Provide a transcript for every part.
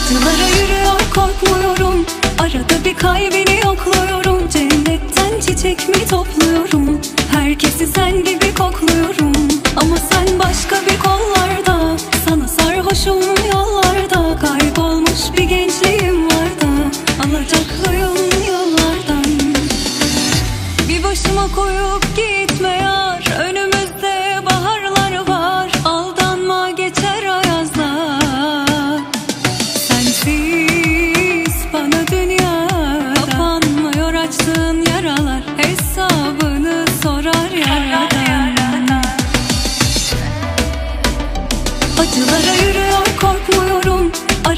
Acılara yürüyor korkmuyorum. Arada bir kalbini yokluyorum. Cennetten çiçek mi topluyorum? Herkesi sen gibi kokluyorum. Ama sen başka bir kollarda Sana sarhoşum yollarda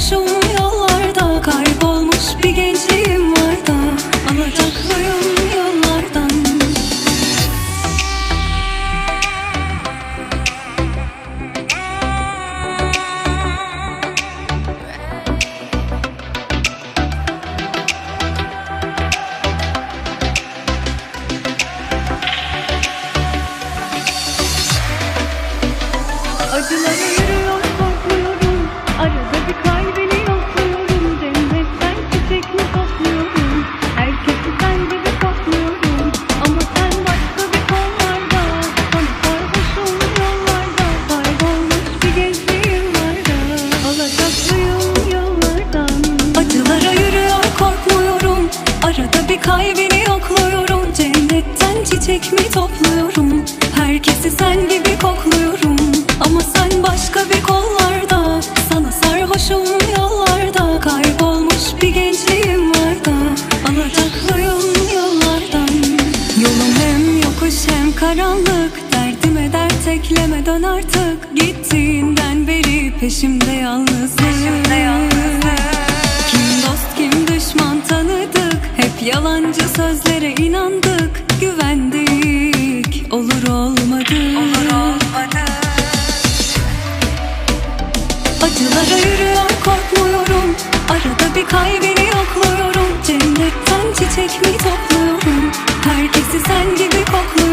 sarhoşum yollarda Kaybolmuş bir gençliğim Arada bir kalbini yokluyorum. Cennetten çiçek mi topluyorum? Herkesi sen gibi kokluyorum. Ama sen başka bir kollarda Sana sarhoşum yollarda. Kaybolmuş bir gençliğim var da Alacaklıyım yollardan. Yolum hem yokuş hem karanlık Derdime dert eklemeden artık. Gittiğinden beri peşimde yalnızlık Kim dost kim düşman tanıdık. Hep yalancı sözlere inandık Güvendik. Olur olmadı. Acılara yürüyor korkmuyorum. Arada bir kalbini yokluyorum. Cennetten çiçek mi topluyorum? Herkesi sen gibi kokluyorum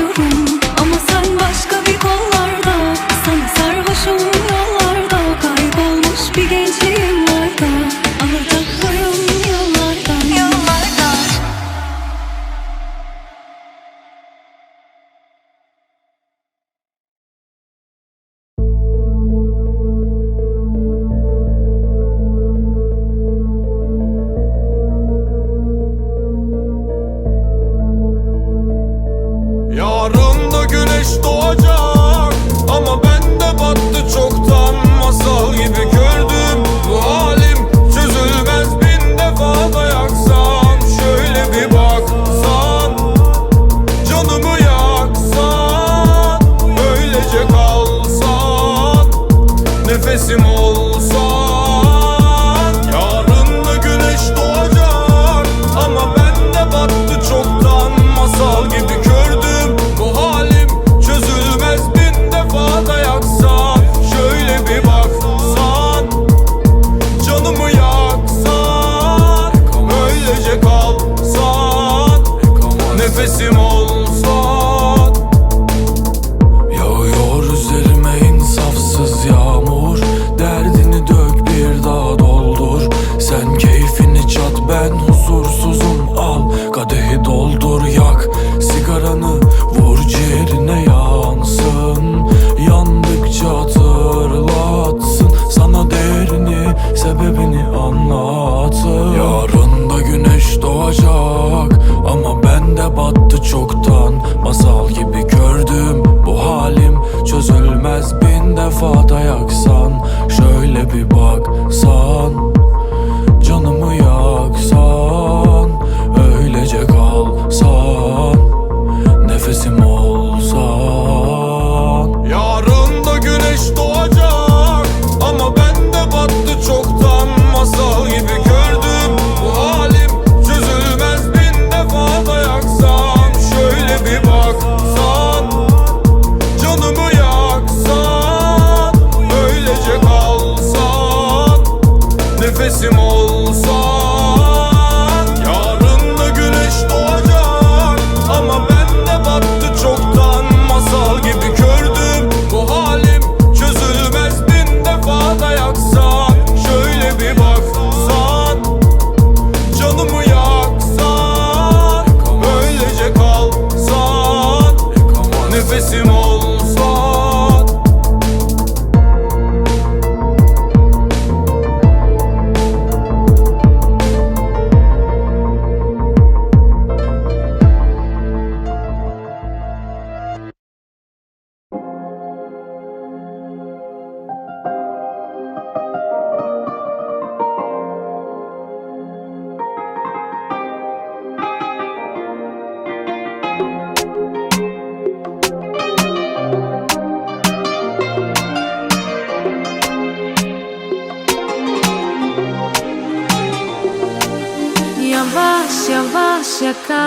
ваша, ваша ка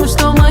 mesmo estou mais